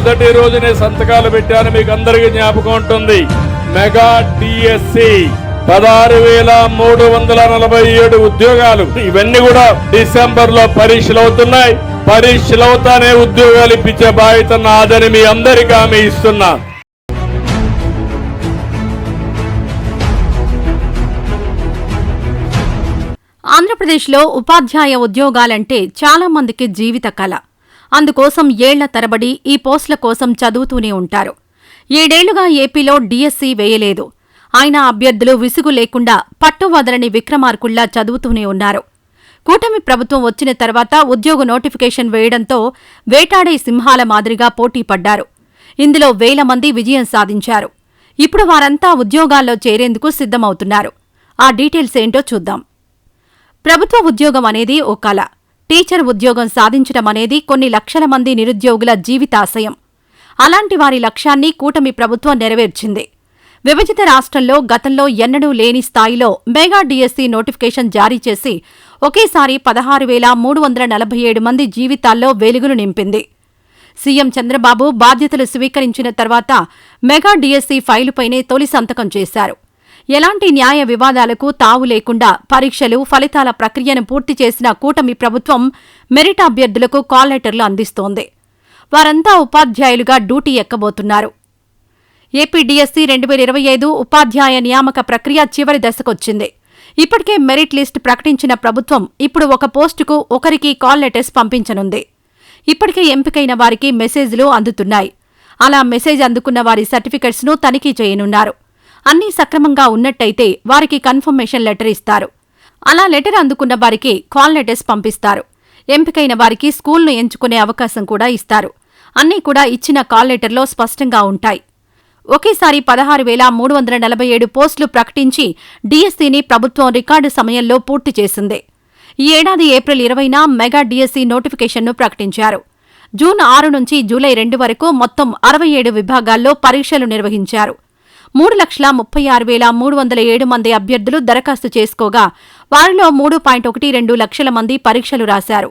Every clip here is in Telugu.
మొదటి రోజునే సంతకాలు పెట్టాను మీకు అందరికీ జ్ఞాపకం ఉంటుంది. మెగా డిఎస్సి పదహారు వేల మూడు వందల నలభై ఏడు ఉద్యోగాలు. ఇవన్నీ కూడా డిసెంబర్లో పరీక్షలు అవుతున్నాయి. పరీక్షలు అవుతానే ఉద్యోగాలు ఇప్పించే బాధ్యత నాదని మీ అందరికీ ఆమె ఇస్తున్నా. ఆంధ్రప్రదేశ్లో ఉపాధ్యాయ ఉద్యోగాలంటే చాలా మందికి జీవిత కళ అందుకోసం ఏళ్ళ తరబడి ఈ పోస్టుల కోసం చదువుతూనే ఉంటారు. ఏడేళ్ళుగా ఏపీలో డీఎస్సీ వేయలేదు. ఆయన అభ్యర్థులు విసుగు లేకుండా పట్టు వదలని విక్రమార్కుల్లా చదువుతూనే ఉన్నారు. కూటమి ప్రభుత్వం వచ్చిన తర్వాత ఉద్యోగ నోటిఫికేషన్ వేయడంతో వేటాడే సింహాల మాదిరిగా పోటీ పడ్డారు. ఇందులో వేల మంది విజయం సాధించారు. ఇప్పుడు వారంతా ఉద్యోగాల్లో చేరేందుకు సిద్ధమవుతున్నారు. ఆ డీటెయిల్స్ ఏంటో చూద్దాం. ప్రభుత్వ ఉద్యోగం అనేది ఓ కళ. టీచర్ ఉద్యోగం సాధించడం అనేది కొన్ని లక్షల మంది నిరుద్యోగుల జీవితాశయం. అలాంటి వారి లక్ష్యాన్ని కూటమి ప్రభుత్వం నెరవేర్చింది. విభజిత రాష్ట్రంలో గతంలో ఎన్నడూ లేని స్థాయిలో మెగా డీఎస్సీ నోటిఫికేషన్ జారీ చేసి ఒకేసారి పదహారు వేల మూడు వందల నలభై ఏడు మంది జీవితాల్లో వెలుగులు నింపింది. సీఎం చంద్రబాబు బాధ్యతలు స్వీకరించిన తర్వాత మెగా డీఎస్సీ ఫైలుపైనే తొలి సంతకం చేశారు. ఎలాంటి న్యాయ వివాదాలకు తావు లేకుండా పరీక్షలు ఫలితాల ప్రక్రియను పూర్తి చేసిన కూటమి ప్రభుత్వం మెరిట్ అభ్యర్థులకు కాల్ లెటర్లు అందిస్తోంది. వారంతా ఉపాధ్యాయులుగా డ్యూటీ ఎక్కబోతున్నారు. ఏపీడీఎస్సీ రెండు వేల ఇరవై ఐదు ఉపాధ్యాయ నియామక ప్రక్రియ చివరి దశకొచ్చింది. ఇప్పటికే మెరిట్ లిస్ట్ ప్రకటించిన ప్రభుత్వం ఇప్పుడు ఒక పోస్టుకు ఒకరికి కాల్ లెటర్స్ పంపించనుంది. ఇప్పటికే ఎంపికైన వారికి మెసేజ్లు అందుతున్నాయి. అలా మెసేజ్ అందుకున్న వారి సర్టిఫికెట్స్ను తనిఖీ చేయనున్నారు. అన్నీ సక్రమంగా ఉన్నట్టయితే వారికి కన్ఫర్మేషన్ లెటర్ ఇస్తారు. అలా లెటర్ అందుకున్న వారికి కాల్ లెటర్స్ పంపిస్తారు. ఎంపికైన వారికి స్కూల్ను ఎంచుకునే అవకాశం కూడా ఇస్తారు. అన్నీ కూడా ఇచ్చిన కాల్ లెటర్లో స్పష్టంగా ఉంటాయి. ఒకేసారి పదహారు వేల మూడు వందల నలభై ఏడు పోస్టులు ప్రకటించి డీఎస్సీని ప్రభుత్వం రికార్డు సమయంలో పూర్తి చేసింది. ఈ ఏడాది ఏప్రిల్ ఇరవైన మెగా డీఎస్సీ నోటిఫికేషన్ను ప్రకటించారు. జూన్ ఆరు నుంచి జూలై రెండు వరకు మొత్తం అరవై ఏడు విభాగాల్లో పరీక్షలు నిర్వహించారు. మూడు లక్షల ముప్పై ఆరు వేల మూడు వందల ఏడు మంది అభ్యర్థులు దరఖాస్తు చేసుకోగా వారిలో మూడు పాయింట్ ఒకటి రెండు లక్షల మంది పరీక్షలు రాశారు.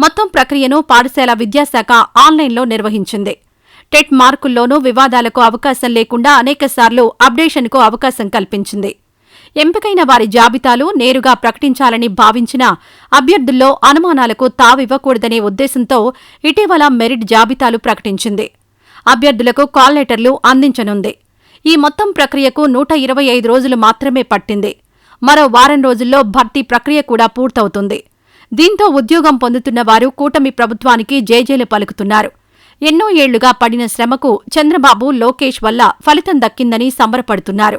మొత్తం ప్రక్రియను పాఠశాల విద్యాశాఖ ఆన్లైన్లో నిర్వహించింది. టెట్ మార్కుల్లోనూ వివాదాలకు అవకాశం లేకుండా అనేకసార్లు అప్డేషన్కు అవకాశం కల్పించింది. ఎంపికైన వారి జాబితాలు నేరుగా ప్రకటించాలని భావించిన అభ్యర్థుల్లో అనుమానాలకు తావివ్వకూడదనే ఉద్దేశంతో ఇటీవల మెరిట్ జాబితాలు ప్రకటించింది. అభ్యర్థులకు కాల్ లెటర్లు అందించనుంది. ఈ మొత్తం ప్రక్రియకు నూట ఇరవై ఐదు రోజులు మాత్రమే పట్టింది. మరో వారం రోజుల్లో భర్తీ ప్రక్రియ కూడా పూర్తవుతుంది. దీంతో ఉద్యోగం పొందుతున్న వారు కూటమి ప్రభుత్వానికి జేజేలు పలుకుతున్నారు. ఎన్నో ఏళ్ళుగా పడిన శ్రమకు చంద్రబాబు లోకేష్ వల్ల ఫలితం దక్కిందని సంబరపడుతున్నారు.